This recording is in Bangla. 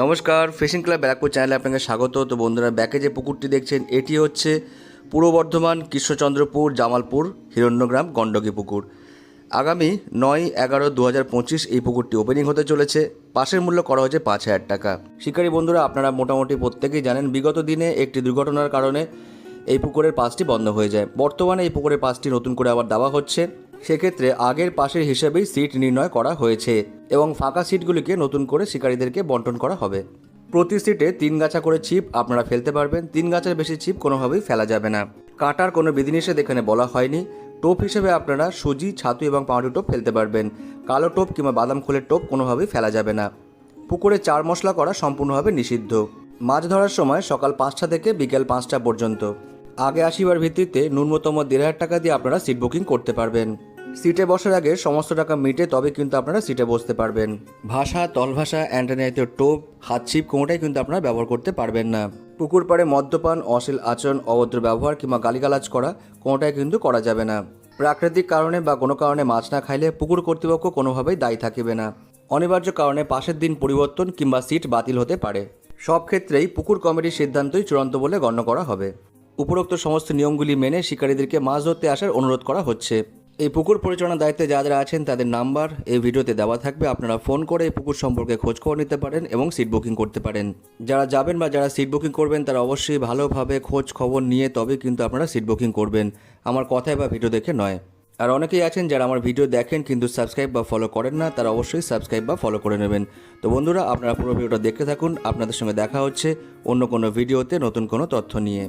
নমস্কার ফিশিং ক্লাব ব্যারাকপুর চ্যানেলে আপনাকে স্বাগত। তো বন্ধুরা, ব্যাকে যে পুকুরটি দেখছেন, এটি হচ্ছে পূর্ব বর্ধমান কৃষ্ণচন্দ্রপুর জামালপুর হিরণ্যগ্রাম গণ্ডকী পুকুর। আগামী নয় এগারো দু এই পুকুরটি ওপেনিং হতে চলেছে। পাশের মূল্য করা হয়েছে পাঁচ হাজার টাকা। শিকারী বন্ধুরা, আপনারা মোটামুটি প্রত্যেকেই জানেন, বিগত দিনে একটি দুর্ঘটনার কারণে এই পুকুরের পাঁচটি বন্ধ হয়ে যায়। বর্তমানে এই পুকুরের পাঁচটি নতুন করে আবার দেওয়া হচ্ছে। সেক্ষেত্রে আগের পাশের হিসেবেই সিট নির্ণয় করা হয়েছে। এবং ফাঁকা সিটগুলিকে নতুন করে শিকারীদেরকে বন্টন করা হবে। প্রতি সিটে তিন গাছা করে চিপ আপনারা ফেলতে পারবেন। তিন গাছার বেশি চিপ কোনোভাবেই ফেলা যাবে না। কাটার কোনো বিধিনিষেধ এখানে বলা হয়নি। টোপ হিসেবে আপনারা সুজি, ছাতু এবং পাউডার টোপ ফেলতে পারবেন। কালো টোপ কিংবা বাদাম খোলের টোপ কোনোভাবেই ফেলা যাবে না। পুকুরে চার মশলা করা সম্পূর্ণভাবে নিষিদ্ধ। মাছ ধরার সময় সকাল পাঁচটা থেকে বিকেল পাঁচটা পর্যন্ত। আগে আসিবার ভিত্তিতে ন্যূনতম দেড় হাজার টাকা দিয়ে আপনারা সিট বুকিং করতে পারবেন। সিটে বসার আগে সমস্ত টাকা মিটে তবে কিন্তু আপনারা সিটে বসতে পারবেন। ভাষা, তলভাষা অ্যান্টানাইতে টোপ হাত ছিপ কোনোটাই কিন্তু আপনারা ব্যবহার করতে পারবেন না। পুকুর পাড়ে মদ্যপান, অশ্লীল আচরণ, অভদ্র ব্যবহার কিংবা গালিগালাজ করা, কোনোটাই কিন্তু করা যাবে না। প্রাকৃতিক কারণে বা কোনো কারণে মাছ না খাইলে পুকুর কর্তৃপক্ষ কোনোভাবেই দায়ী থাকিবে না। অনিবার্য কারণে পাশের দিন পরিবর্তন কিংবা সিট বাতিল হতে পারে। সব ক্ষেত্রেই পুকুর কমিটির সিদ্ধান্তই চূড়ান্ত বলে গণ্য করা হবে। উপরোক্ত সমস্ত নিয়মগুলি মেনে শিকারীদেরকে মাছ ধরতে আসার অনুরোধ করা হচ্ছে। এই পুকুর পরিচালনার দায়িত্বে যারা আছেন তাদের নাম্বার এই ভিডিওতে দেওয়া থাকবে। আপনারা ফোন করে এই পুকুর সম্পর্কে খোঁজ খবর নিতে পারেন এবং সিট বুকিং করতে পারেন। যারা যাবেন বা যারা সিট বুকিং করবেন তারা অবশ্যই ভালোভাবে খোঁজ খবর নিয়ে তবে কিন্তু আপনারা সিট বুকিং করবেন। আমার কথায় বা ভিডিও দেখে নয়। আর অনেকেই আছেন যারা আমার ভিডিও দেখেন কিন্তু সাবস্ক্রাইব বা ফলো করেন না, তারা অবশ্যই সাবস্ক্রাইব বা ফলো করে নেবেন। তো বন্ধুরা, আপনারা পুরো ভিডিওটা দেখতে থাকুন। আপনাদের সঙ্গে দেখা হচ্ছে অন্য কোনো ভিডিওতে নতুন কোনো তথ্য নিয়ে।